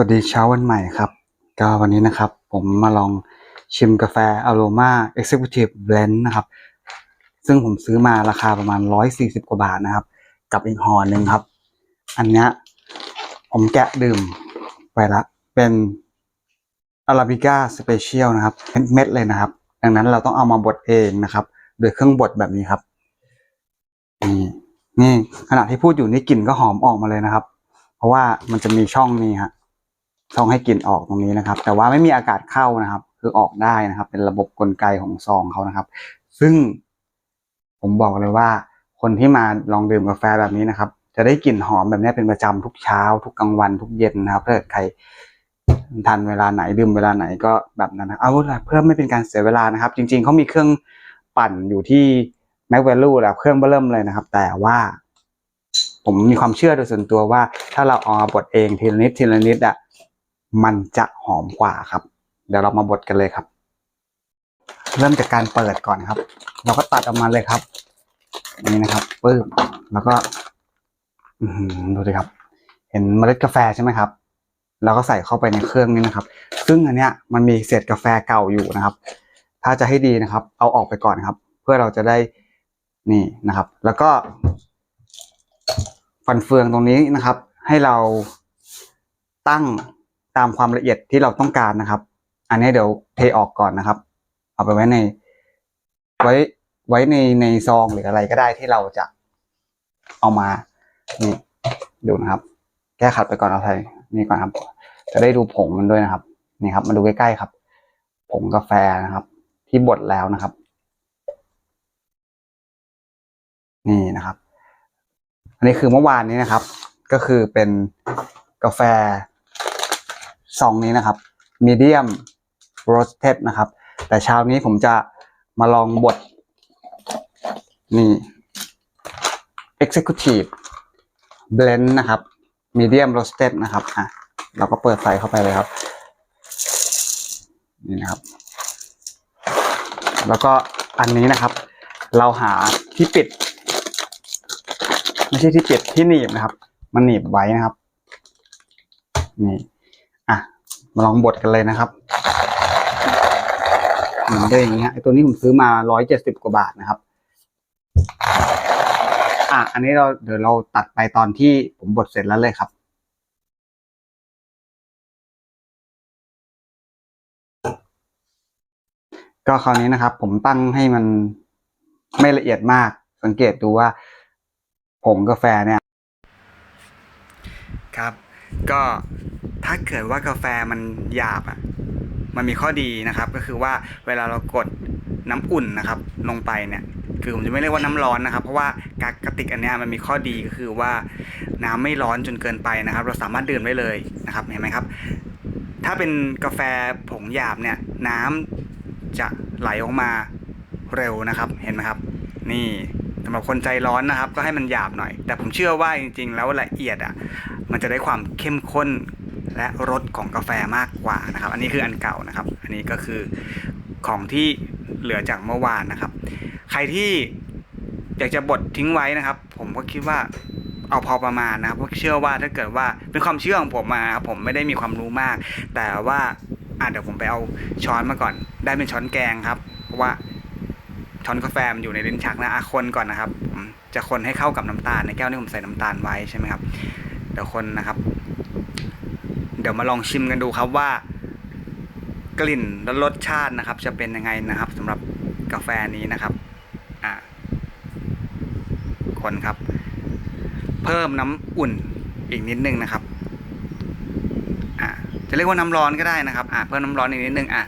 วัสดีเช้าวันใหม่ครับ ก็วันนี้นะครับ ผมมาลองชิมกาแฟ Aroma Executive Blend นะครับ ซึ่งผมซื้อมาราคาประมาณ 140 กว่าบาทนะครับ กับอีกห่อหนึ่งครับ อันนี้ผมแกะดื่มไปละ เป็น Arabica Special นะครับเป็นเม็ดเลยนะครับ ดังนั้นเราต้องเอามาบดเองนะครับ โดยเครื่องบดแบบนี้ครับ นี่นี่ขณะที่พูดอยู่นี่กลิ่นก็หอมออกมาเลยนะครับ เพราะว่ามันจะมีช่องนี้ฮะ ช่องให้กลิ่นออกตรงนี้นะครับ แต่ว่าไม่มีอากาศเข้านะครับ คือออกได้นะครับ เป็นระบบกลไกของซองเขานะครับ ซึ่งผมบอกเลยว่า คนที่มาลองดื่มกาแฟแบบนี้นะครับ จะได้กลิ่นหอมแบบนี้เป็นประจำทุกเช้า ทุกกลางวันทุกเย็นนะครับถ้าเกิดใครทันเวลาไหนดื่มเวลาไหนก็แบบนั้นนะเอาละเพื่อไม่เป็นการเสียเวลานะครับ จริง ๆเขามีเครื่องปั่นอยู่ที่ Mac Value แล้วเครื่องเบิ่มเลยนะครับ แต่ว่า ผมมีความเชื่อโดยส่วนตัวว่า ถ้าเราเอามาบดเองทีละนิดทีละนิดอะ มันจะหอมกว่าครับ เดี๋ยวเรามาบดกันเลยครับ เริ่มจากการเปิดก่อนครับ เราก็ตัดออกมาเลยครับนี่นะครับปื้มแล้วก็ดูดิครับ เห็นเมล็ดกาแฟใช่ไหมครับเราก็ใส่เข้าไปในเครื่องนี้นะครับ ซึ่งอันเนี้ยมันมีเศษกาแฟเก่าอยู่นะครับ ถ้าจะให้ดีนะครับ เอาออกไปก่อนครับ เพื่อเราจะได้นี่นะครับ แล้วก็ ฟันเฟืองตรงนี้นะครับ ให้เราตั้ง ตามความละเอียดที่เราต้องการนะครับ อันนี้เดี๋ยวเทออกก่อนนะครับ เอาไปไว้ใน ไว้ไว้ในในซองหรืออะไรก็ได้ที่เราจะเอามานี่ดูนะครับ แก้ขัดไปก่อนเอาใส่นี่ก่อนครับ จะได้ดูผงมันด้วยนะครับ นี่ครับ มาดูใกล้ๆครับ ผงกาแฟนะครับ ที่บดแล้วนะครับ นี่นะครับ อันนี้คือเมื่อวานนี้นะครับ ก็คือเป็นกาแฟ ซองนี้นะครับมีเดียมโรสเ d นะครับ แต่เช้านี้ผมจะมาลองบดนี่ Executive Blend นะครับมีเดียมโรสเ d นะครับอะเราก็เปิดไฟเข้าไปเลยครับ นี่นะครับ แล้วก็อันนี้นะครับ เราหาที่ปิด ไม่ใช่ที่ปิดที่หนีบนะครับ มันหนีบไว้นะครับ นี่ มาลองบดกันเลยนะครับเหมือนเดิมอย่างเงี้ยไอตัวนี้ผมซื้อมาร้อยเจ็ดสิบกว่าบาทนะครับ อะ อันนี้เราเดี๋ยวเราตัดไปตอนที่ผมบดเสร็จแล้วเลยครับ ก็คราวนี้นะครับ ผมตั้งให้มันไม่ละเอียดมาก สังเกตดูว่าผงกาแฟเนี่ย ครับ ก็ ถ้าเกิดว่ากาแฟมันหยาบอะมันมีข้อดีนะครับ ก็คือว่าเวลาเรากดน้ำอุ่นนะครับ ลงไปเนี่ย คือผมจะไม่เรียกว่าน้ำร้อนนะครับ เพราะว่ากากระติกอันนี้มันมีข้อดีก็คือว่าน้ำไม่ร้อนจนเกินไปนะครับ เราสามารถดื่มได้เลยนะครับเห็นไหมครับ ถ้าเป็นกาแฟผงหยาบเนี่ย น้ำจะไหลออกมาเร็วนะครับเห็นไหมครับ นี่สำหรับคนใจร้อนนะครับ ก็ให้มันหยาบหน่อย แต่ผมเชื่อว่าจริง ๆ แล้วละเอียดอะมันจะได้ความเข้มข้น และรสของกาแฟมากกว่านะครับ อันนี้คืออันเก่านะครับ อันนี้ก็คือของที่เหลือจากเมื่อวานนะครับ ใครที่อยากจะบดทิ้งไว้นะครับ ผมก็คิดว่าเอาพอประมาณนะครับเพราะเชื่อว่าถ้าเกิดว่าเป็นความเชื่อของผมมาครับผมไม่ได้มีความรู้มาก แต่ว่าอะเดี๋ยวผมไปเอาช้อนมาก่อน ได้เป็นช้อนแกงครับเพราะว่าช้อนกาแฟมันอยู่ในลิ้นชักนะอะคนก่อนนะครับ จะคนให้เข้ากับน้ำตาลในแก้วที่ผมใส่น้ำตาลไว้ใช่ไหมครับเดี๋ยวคนนะครับ เดี๋ยวมาลองชิมกันดูครับว่า กลิ่นและรสชาตินะครับ จะเป็นยังไงนะครับสำหรับกาแฟนี้นะครับอ่าคนครับ เพิ่มน้ำอุ่นอีกนิดนึงนะครับอ่าจะเรียกว่าน้ำร้อนก็ได้นะครับอ่าเพิ่มน้ำร้อนอีกนิดนึงอะ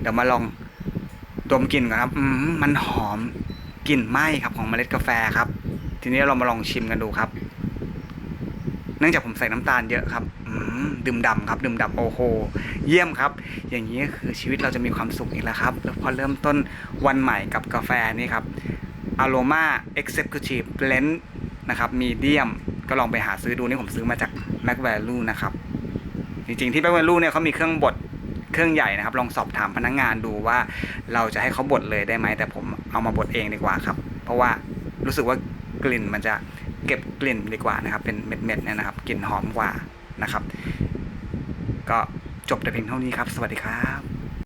เดี๋ยวมาลองดมกลิ่นก่อนครับอืมมันหอมกลิ่นไหม้ครับของเมล็ดกาแฟครับ ทีนี้เรามาลองชิมกันดูครับ นื่องจากผมใส่น้ำตาลเยอะครับดื่มด่ำครับ ดื่มด่ำโอ้โห เยี่ยมครับ อย่างนี้คือชีวิตเราจะมีความสุขอีกแล้วครับ แล้วพอเริ่มต้นวันใหม่กับกาแฟนี่ครับ Aroma Executive Blend นะครับ Medium ก็ลองไปหาซื้อดูนี่ผมซื้อมาจาก Mac Value นะครับ จริงๆที่ Mac Value เนี่ยเขามีเครื่องบดเครื่องใหญ่นะครับ ลองสอบถามพนักงงานดูว่าเราจะให้เขาบดเลยได้ไหมแต่ผมเอามาบดเองดีกว่าครับ เพราะว่ารู้สึกว่ากลิ่นมันจะ เก็บกลิ่นดีกว่านะครับ เป็นเม็ดๆเนี่ยนะครับ กลิ่นหอมกว่านะครับ ก็จบแต่เพียงเท่านี้ครับ สวัสดีครับ